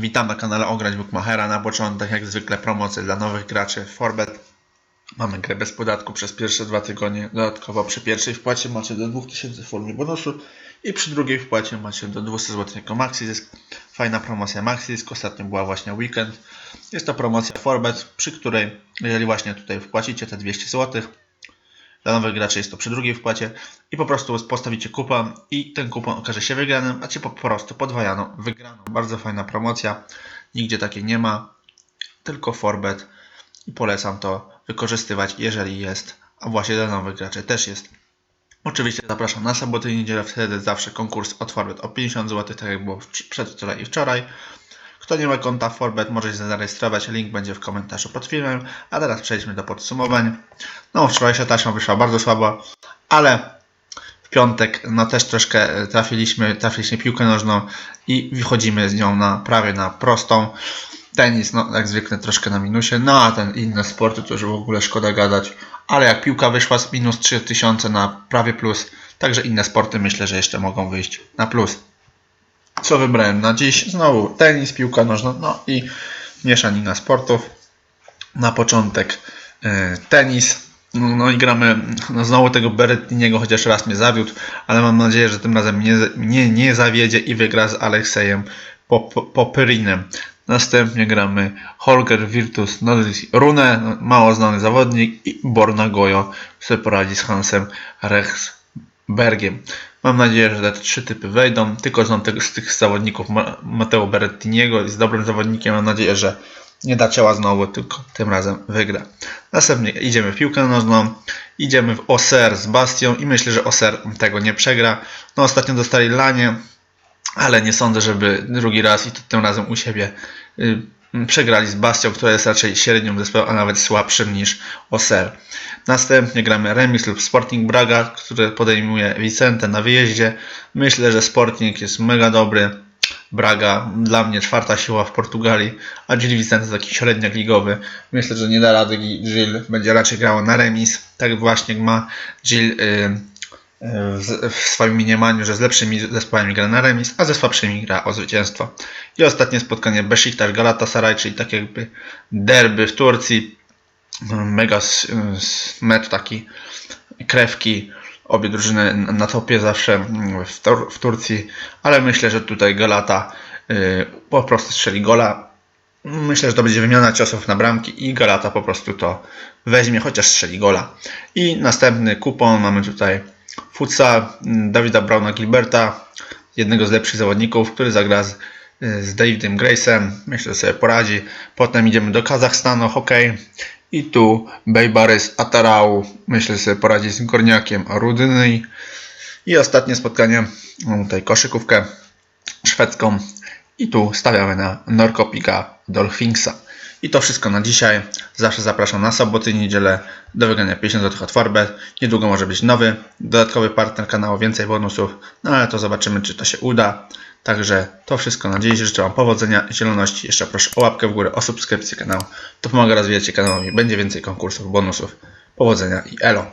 Witam na kanale Ograć Bookmachera. Na początek, jak zwykle, promocje dla nowych graczy Forbet. Mamy grę bez podatku przez pierwsze dwa tygodnie. Dodatkowo przy pierwszej wpłacie macie do 2000 w formie bonusu i przy drugiej wpłacie macie do 200 zł jako MaxiDisk. Fajna promocja MaxiDisk. Ostatnio była właśnie weekend. Jest to promocja Forbet, przy której, jeżeli właśnie tutaj wpłacicie te 200 zł, dla nowych graczy jest to przy drugiej wpłacie i po prostu postawicie kupon i ten kupon okaże się wygranym, a Cię po prostu podwajaną wygraną. Bardzo fajna promocja, nigdzie takiej nie ma, tylko Forbet i polecam to wykorzystywać, jeżeli jest, a właśnie dla nowych graczy też jest. Oczywiście zapraszam na sobotę i niedzielę, wtedy zawsze konkurs od Forbet o 50 zł, tak jak było wcz- przedwczoraj i wczoraj. Kto nie ma konta Forbet, może się zarejestrować, link będzie w komentarzu pod filmem. A teraz przejdźmy do podsumowań. No, wczorajsza taśma wyszła bardzo słabo, ale w piątek no też troszkę e, trafiliśmy, trafiliśmy piłkę nożną i wychodzimy z nią na prawie na prostą. Tenis, no jak zwykle troszkę na minusie, no a ten inne sporty to już w ogóle szkoda gadać, ale jak piłka wyszła z minus 3000 na prawie plus, także inne sporty myślę, że jeszcze mogą wyjść na plus. Co wybrałem na dziś? Znowu tenis, piłka nożna, no i mieszanina sportów. Na początek e, tenis. No, i gramy no znowu tego Berettiniego, chociaż raz mnie zawiódł, ale mam nadzieję, że tym razem mnie nie, nie zawiedzie i wygra z Aleksejem Pop- Popyrinem. Następnie gramy Holger Virtus Nordic Rune, no, mało znany zawodnik i Borna Gojo sobie poradzi z Hansem Rechsbergiem. Mam nadzieję, że te trzy typy wejdą. Tylko znam tego, z tych zawodników Ma- Matteo Berettiniego, jest dobrym zawodnikiem. Mam nadzieję, że nie da ciała znowu, tylko tym razem wygra. Następnie idziemy w piłkę nożną, idziemy w Oser z Bastią i myślę, że Oser tego nie przegra. No ostatnio dostali lanie, ale nie sądzę, żeby drugi raz i to tym razem u siebie y, przegrali z Bastią, która jest raczej średnią zespołem, a nawet słabszym niż Oser. Następnie gramy remis lub Sporting Braga, który podejmuje Vicente na wyjeździe. Myślę, że Sporting jest mega dobry. Braga dla mnie czwarta siła w Portugalii, a Gil Vicente taki średniak ligowy. Myślę, że nie da rady Gil, będzie raczej grało na remis. Tak właśnie ma Gil y, w, swoim mniemaniu, że z lepszymi zespołami gra na remis, a ze słabszymi gra o zwycięstwo. I ostatnie spotkanie Besiktas Galatasaray, czyli tak jakby derby w Turcji. Mega mecz taki krewki. Obie drużyny na topie zawsze mm, w, Tur- w Turcji, ale myślę, że tutaj Galata y, po prostu strzeli gola. Myślę, że to będzie wymiana ciosów na bramki i Galata po prostu to weźmie, chociaż strzeli gola. I następny kupon mamy tutaj Futsa Dawida Brauna Gilberta, jednego z lepszych zawodników, który zagra z, z Davidem Grace'em. Myślę, że sobie poradzi. Potem idziemy do Kazachstanu, hokej. I tu Bejbarys Atarau, myślę, że sobie poradzi z Gorniakiem Rudyny. I ostatnie spotkanie, mam tutaj koszykówkę szwedzką. I tu stawiamy na Norkopika Dolphinsa. I to wszystko na dzisiaj. Zawsze zapraszam na soboty i niedzielę do wygrania 50 zł od Forbet. Niedługo może być nowy, dodatkowy partner kanału, więcej bonusów. No ale to zobaczymy, czy to się uda. Także to wszystko na dziś. Życzę Wam powodzenia, zieloności. Jeszcze proszę o łapkę w górę, o subskrypcję kanału. To pomaga rozwijać się kanałami. Będzie więcej konkursów, bonusów. Powodzenia i elo.